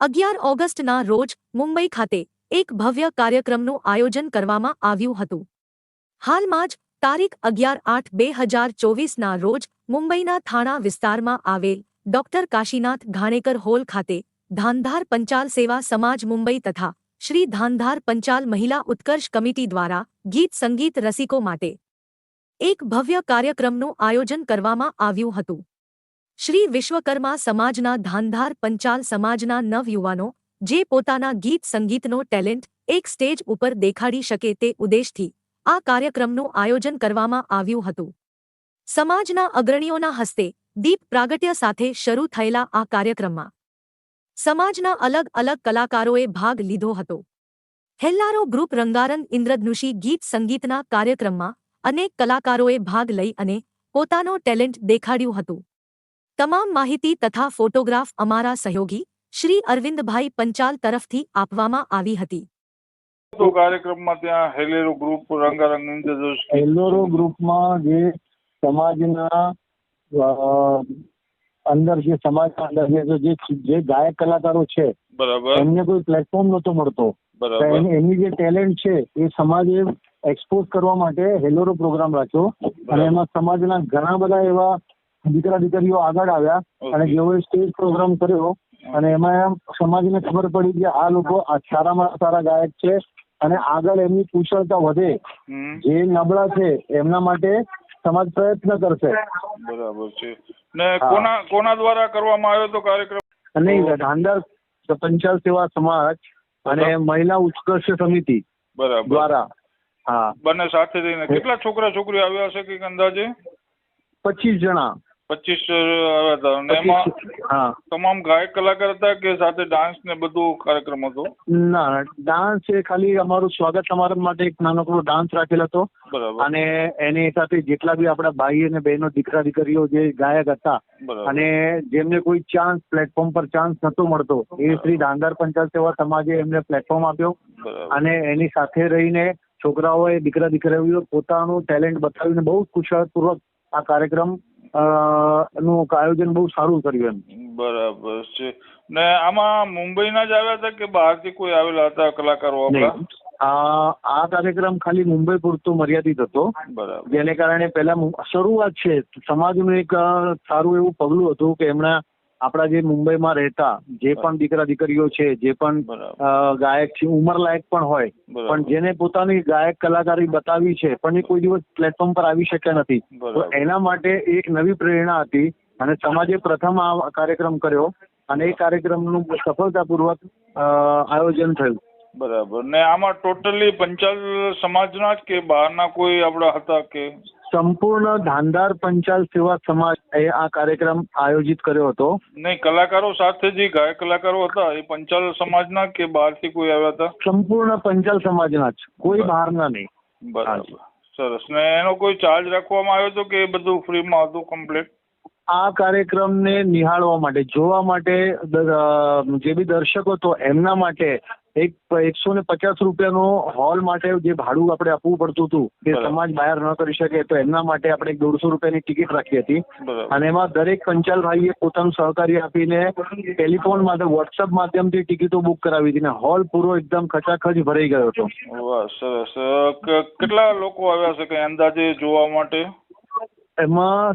અગિયાર ઓગસ્ટના રોજ મુંબઈ ખાતે એક ભવ્ય કાર્યક્રમનું આયોજન કરવામાં આવ્યું હતું. હાલમાં જ તારીખ અગિયાર આઠ બે હજાર ચોવીસના રોજ મુંબઈના થાણા વિસ્તારમાં આવેલ ડોક્ટર કાશીનાથ ઘાણેકર હોલ ખાતે ધાંધાર પંચાલ સેવા સમાજ મુંબઈ તથા શ્રી ધાંધાર પંચાલ મહિલા ઉત્કર્ષ કમિટી દ્વારા ગીત સંગીત રસિકો માટે એક ભવ્ય કાર્યક્રમનું આયોજન કરવામાં આવ્યું હતું. શ્રી વિશ્વકર્મા સમાજના ધાંધાર પંચાલ સમાજના નવયુવાનો, જે પોતાના ગીત સંગીતનો ટેલેન્ટ એક સ્ટેજ ઉપર દેખાડી શકે તે ઉદ્દેશથી આ કાર્યક્રમનું આયોજન કરવામાં આવ્યું હતું. સમાજના અગ્રણીઓના હસ્તે દીપ પ્રાગટ્ય સાથે શરૂ થયેલા આ કાર્યક્રમમાં સમાજના અલગ અલગ કલાકારોએ ભાગ લીધો હતો. હેલ્લારો ગ્રુપ રંગારંગ ઇન્દ્રધનુષી ગીત સંગીતના કાર્યક્રમમાં અનેક કલાકારોએ ભાગ લઈ અને પોતાનો ટેલેન્ટ દેખાડ્યું હતું. તમામ માહિતી તથા ફોટોગ્રાફ અમારા સહયોગી શ્રી અરવિંદભાઈ પંચાલ તરફથી આપવામાં આવી હતી. તો કાર્યક્રમમાં ત્યાં હેલેરો ગ્રુપ રંગારંગ હેલેરો ગ્રુપમાં જે સમાજના અંદર જે સમાજ અંદર જે જે ગાયક કલાકારો છે બરાબર. એમને કોઈ પ્લેટફોર્મ નહોતો મળતો. એમની જે ટેલેન્ટ છે એ સમાજે એક્સપોઝ કરવા માટે હેલોરો પ્રોગ્રામ રાખ્યો. અને એમાં સમાજના ઘણા બધા એવા દીકરા દીકરીઓ આગળ આવ્યા અને. જેઓએ સ્ટેજ પ્રોગ્રામ કર્યો અને એમાં એમ સમાજને ખબર પડી કે આ લોકો સારામાં સારા ગાયક છે અને આગળ એમની કુશળતા વધે. જે નબળા છે એમના માટે સમાજ પ્રયત્ન કરશે. બરાબર છે. ને કોના કોના દ્વારા કરવામાં આવ્યો તો કાર્યક્રમ? નહીં ધાંધર પંચાલ સેવા સમાજ અને મહિલા ઉત્કર્ષ સમિતિ બરાબર. દ્વારા. હા. બંને સાથે થઈને. કેટલા છોકરા છોકરીઓ આવ્યા હશે કંઈક અંદાજે? પચીસ જણા. પચીસ આવ્યા હતા અને એમાં તમામ ગાયક કલાકાર હતા કે સાથે ડાન્સ ને બધું કાર્યક્રમ હતો? ના ડાન્સ એ ખાલી અમારું સ્વાગત સમારંભ માટે એક નાનકડો ડાન્સ રાખેલો હતો. અને એની સાથે જેટલા બી આપણા ભાઈ અને બહેનો દીકરા દીકરીઓ જે ગાયક હતા અને જેમને કોઈ ચાન્સ પ્લેટફોર્મ પર ચાન્સ નતો મળતો એ શ્રી ડાંગર પંચાયત સેવા સમાજે એમને પ્લેટફોર્મ આપ્યો. અને એની સાથે રહીને છોકરાઓએ દીકરા દીકરીઓ પોતાનું ટેલેન્ટ બતાવીને બહુ કુશળપૂર્વક આ કાર્યક્રમ નું આયોજન બહુ સારું કર્યું એમ. બરાબર છે. ને આમાં મુંબઈના જ આવ્યા હતા કે બહારથી કોઈ આવેલા હતા કલાકારો આપણા? આ આ કાર્યક્રમ ખાલી મુંબઈ પૂરતો મર્યાદિત હતો. બરાબર. જેને કારણે પહેલા શરૂઆત છે સમાજનું એક સારું એવું પગલું હતું કે એમણે આપણા જે મુંબઈમાં રહેતા જે પણ દીકરા દીકરીઓ છે જે પણ ગાયક છે ઉંમરલાયક પણ હોય પણ જેને પોતાની ગાયક કલાકારી બતાવી છે પણ એ કોઈ દિવસ પ્લેટફોર્મ પર આવી શક્યા નથી. તો એના માટે એક નવી પ્રેરણા હતી અને સમાજે પ્રથમ આ કાર્યક્રમ કર્યો અને એ કાર્યક્રમનું સફળતાપૂર્વક આયોજન થયું. બરાબર. ને આમાં ટોટલી પંચાલ સમાજના જ કે બહારના કોઈ આપણા હતા કે સંપૂર્ણ ધાંધાર પંચાલ સેવા સમાજ એ આ કાર્યક્રમ આયોજિત કર્યો હતો. નહીં કલાકારો સાથે જે ગાયક કલાકારો હતા એ પંચાલ સમાજના કે બહારથી કોઈ આવ્યા હતા? સંપૂર્ણ પંચાલ સમાજના જ. કોઈ બહારના નહીં. બરાબર. સરસ. ને એનો કોઈ ચાર્જ રાખવામાં આવ્યો હતો કે એ બધું ફ્રીમાં હતું કમ્પ્લીટ? આ કાર્યક્રમને નિહાળવા માટે જોવા માટે જે બી દર્શકો તો એમના માટે એક એકસો ને પચાસ રૂપિયાનો હોલ માટે જે ભાડું આપણે આપવું પડતું હતું તે. સમાજ બહાર ન કરી શકે તો એમના માટે આપણે દોઢસો રૂપિયાની ટિકિટ રાખી હતી. અને એમાં દરેક પંચાલ ભાઈએ પોતાનું સહકાર્ય આપીને ટેલિફોન માટે વોટ્સઅપ માધ્યમથી ટિકિટો બુક કરાવી હતી. ને હોલ પૂરો એકદમ ખચાખચ ભરાઈ ગયો હતો. સરસ. કેટલા લોકો આવ્યા છે કઈ અંદાજે જોવા માટે? એમાં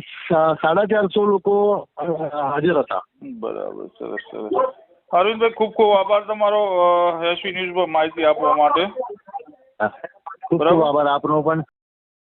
સાડા ચારસો લોકો હાજર હતા. બરાબર સરસ સરસ. અરવિંદભાઈ ખૂબ ખૂબ આભાર તમારો એસવી ન્યૂઝ પર માહિતી આપવા માટે ખૂબ ખૂબ. આભાર આપનો પણ